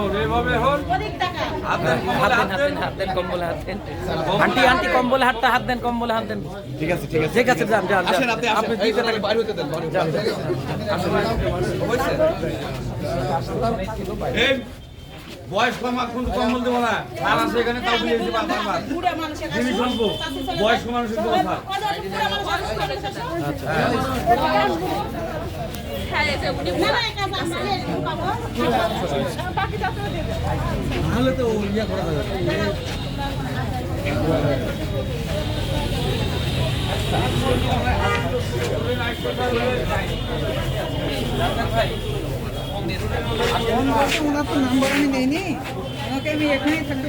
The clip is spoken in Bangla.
হোক হোক। দেন আন্টি আন্টি কম্বলে হাতটা হাত দেন কম্বলে হাত দেন ঠিক আছে ঠিক আছে। ঠিক আছে যান যান আপনি আসেন। আপনি বাইরে হতে দেন বাইরে হতে দেন। এই বয়স কম এখন কম্বল দেবো না। আর আছে এখানে তাও দিয়ে দিতে পারব না জিনিস অল্প বয়স্ক মানুষের স্যার নাহলে তো ইয়া করা যাবে ওনার তো নাম্বার আমি নেইনি ওনাকে আমি এখানেই থাকতে